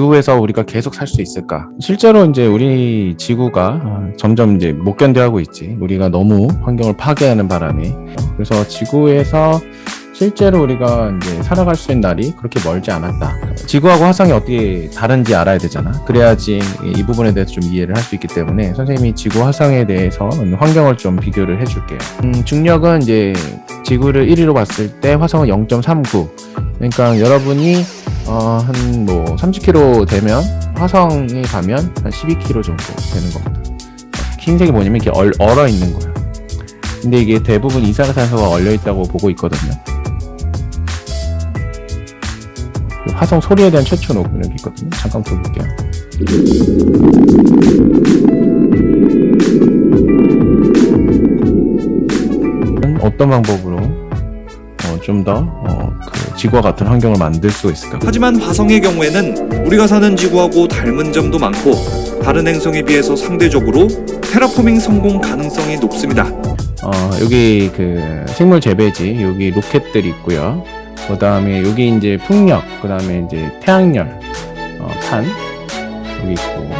지구에서 우리가 계속 살 수 있을까? 실제로 이제 우리 지구가 어, 점점 이제 못 견뎌하고 있지. 우리가 너무 환경을 파괴하는 바람에. 그래서 지구에서 실제로 우리가 이제 살아갈 수 있는 날이 그렇게 멀지 않았다. 지구하고 화성이 어떻게 다른지 알아야 되잖아. 그래야지 이 부분에 대해서 좀 이해를 할 수 있기 때문에 선생님이 지구 화성에 대해서 환경을 좀 비교를 해줄게요. 음, 중력은 이제 지구를 1위로 봤을 때 화성은 0.39. 그러니까 여러분이 어, 한 뭐 30km 되면 화성에 가면 한 12km 정도 되는 겁니다. 흰색이 뭐냐면 이렇게 얼, 얼어 있는 거예요. 근데 이게 대부분 이산화탄소가 얼려 있다고 보고 있거든요. 그 화성 소리에 대한 최초 녹음 여기 있거든요. 잠깐 볼게요. 어떤 방법으로 어, 좀더 어, 그 지구와 같은 환경을 만들 수 있을까? 하지만 화성의 경우에는 우리가 사는 지구하고 닮은 점도 많고 다른 행성에 비해서 상대적으로 테라포밍 성공 가능성이 높습니다. 어, 여기 그 생물 재배지, 여기 로켓들이 있고요. 그 다음에 여기 이제 풍력, 그 다음에 이제 태양열, 어, 탄, 여기 있고,